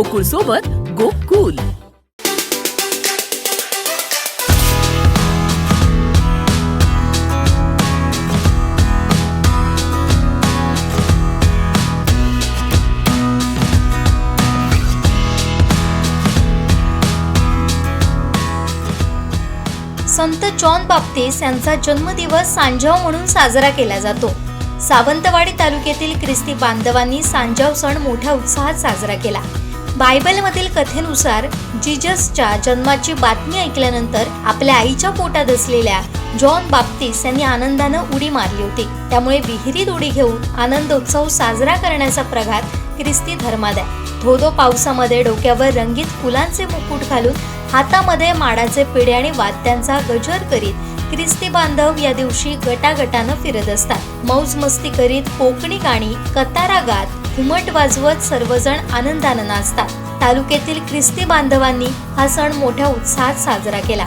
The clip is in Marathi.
गोकुळ सोबत गोकुल. संत जॉन बाप्तिस यांचा जन्मदिवस सांजाव म्हणून साजरा केला जातो. सावंतवाडी तालुक्यातील ख्रिस्ती बांधवांनी सांजाव सण मोठ्या उत्साहात साजरा केला. बायबलमधील कथेनुसार जिजसच्या जन्माची बातमी ऐकल्यानंतर आपल्या आईच्या पोटात असलेल्या जॉन बाप्तिस यांनी आनंदानं उडी मारली होती. त्यामुळे विहिरीत उडी घेऊन आनंदोत्सव साजरा करण्याचा प्रघात ख्रिस्ती धर्मात आहे. धोधो पावसामध्ये डोक्यावर रंगीत फुलांचे मुकुट घालून हातामध्ये माडाचे पिढे आणि वाद्यांचा गजर करीत ख्रिस्ती बांधव या दिवशी गटागटानं फिरत असतात. मौज मस्ती करीत कोकणी गाणी कतारा गात घुमट वाजवत सर्वजण आनंदानं नाचतात. तालुक्यातील ख्रिस्ती बांधवांनी हा सण मोठ्या उत्साहात साजरा केला.